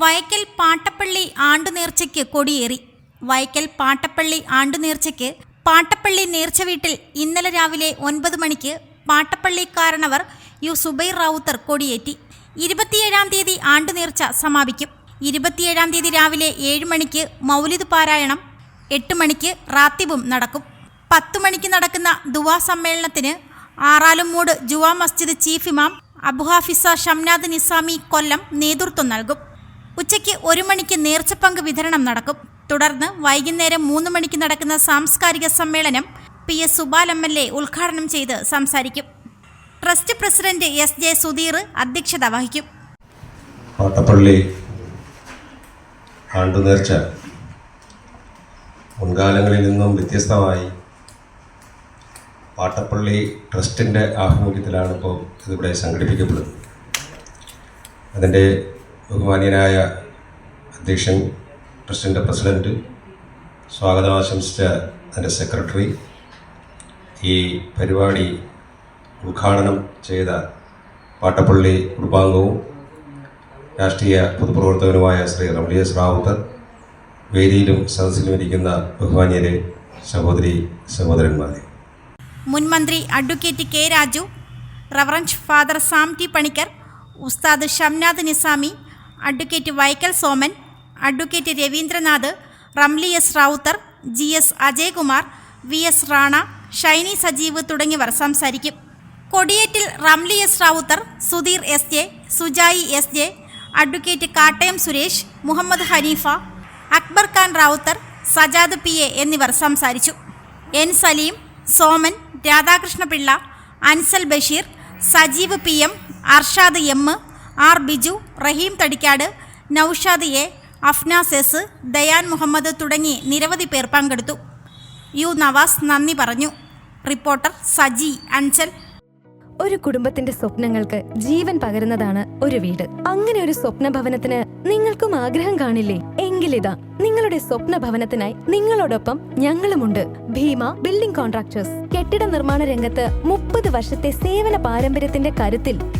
വയക്കൽ പാട്ടപ്പള്ളി ആണ്ടുനേർച്ചയ്ക്ക് കൊടിയേറി. വയക്കൽ പാട്ടപ്പള്ളി ആണ്ടുനേർച്ചയ്ക്ക് പാട്ടപ്പള്ളി നേർച്ച വീട്ടിൽ ഇന്നലെ രാവിലെ ഒൻപത് മണിക്ക് പാട്ടപ്പള്ളി കാരണവർ യു സുബൈർ റാവുത്തർ കൊടിയേറ്റി. ഇരുപത്തിയേഴാം തീയതി ആണ്ടുനേർച്ച സമാപിക്കും. ഇരുപത്തിയേഴാം തീയതി രാവിലെ ഏഴ് മണിക്ക് മൗലിദ് പാരായണം എട്ട് മണിക്ക് റാത്തിബും നടക്കും. പത്തു മണിക്ക് നടക്കുന്ന ദുവാ സമ്മേളനത്തിന് ആറാലുംമൂട് ജുവാ മസ്ജിദ് ചീഫ് ഇമാം അബുഹാഫിസ ഷംനാദ് നിസാമി കൊല്ലം നേതൃത്വം നൽകും. ഉച്ചയ്ക്ക് ഒരു മണിക്ക് നേർച്ചപ്പങ്ക് വിതരണം നടക്കും. തുടർന്ന് വൈകുന്നേരം മൂന്ന് മണിക്ക് നടക്കുന്ന സാംസ്കാരിക സമ്മേളനം P S Subal M L A ഉദ്ഘാടനം ചെയ്ത് സംസാരിക്കും. Trust president S J Sudheer അധ്യക്ഷത വഹിക്കും. കോട്ടപ്പള്ളി ആണ്ടുനേർച്ച മുൻകാലങ്ങളിൽ നിന്നും വ്യത്യസ്തമായി പാട്ടപ്പള്ളി ട്രസ്റ്റിന്റെ ആഭിമുഖ്യത്തിലാണ് ഇപ്പോൾ ഇതിവിടെ സംഘടിപ്പിക്കപ്പെടുന്നത്. അതിന്റെ ബഹുമാന്യനായ അധ്യക്ഷൻ ട്രസ്റ്റിന്റെ പ്രസിഡന്റ് സ്വാഗതം ആശംസിച്ച എന്റെ സെക്രട്ടറി. ഈ പരിപാടി ഉദ്ഘാടനം ചെയ്ത പാട്ടപ്പള്ളി കുടുംബാംഗവും രാഷ്ട്രീയ പൊതുപ്രവർത്തകനുമായ ശ്രീ റമലിയസ് റാവുത്തർ വേദിയിലും സദസ്സിലും ഇരിക്കുന്ന ബഹുമാന്യരെ സഹോദരി സഹോദരന്മാരെ. മുൻമന്ത്രി advocate K Raju reverend father Sam T Panicker ഉസ്താദ് Shamnath Nizami advocate Vaikkal Soman advocate Raveendranath Ramli S Rawther G S Ajayakumar V S Rana Shiny Sajeev തുടങ്ങിയവർ സംസാരിക്കും. കൊടിയേറ്റിൽ Ramli S Rawther Sudheer S J Sujayi S J advocate Kattayam Suresh Muhammad Haneefa Akbar Khan Rawther Sajad P A എന്നിവർ സംസാരിച്ചു. N Saleem Soman Radhakrishnapillai Ansal Basheer Sajeev P M Arshad M R Biju Raheem Thadikkad Noushad A അഫ്നാസെസ് Dayan Muhammad തുടങ്ങി നിരവധി പേർ പങ്കെടുത്തു. U Navas നന്ദി പറഞ്ഞു. Reporter Saji Anchal. ഒരു കുടുംബത്തിന്റെ സ്വപ്നങ്ങൾക്ക് ജീവൻ പകരുന്നതാണ് ഒരു വീട്. അങ്ങനെ ഒരു സ്വപ്ന ഭവനത്തിന് നിങ്ങൾക്കും ആഗ്രഹം കാണില്ലേ? എങ്കിലിതാ നിങ്ങളുടെ സ്വപ്ന ഭവനത്തിനായി നിങ്ങളോടൊപ്പം ഞങ്ങളുമുണ്ട്. Bhima building contractors. കെട്ടിട നിർമ്മാണ രംഗത്ത് മുപ്പത് വർഷത്തെ സേവന പാരമ്പര്യത്തിന്റെ കരുത്തിൽ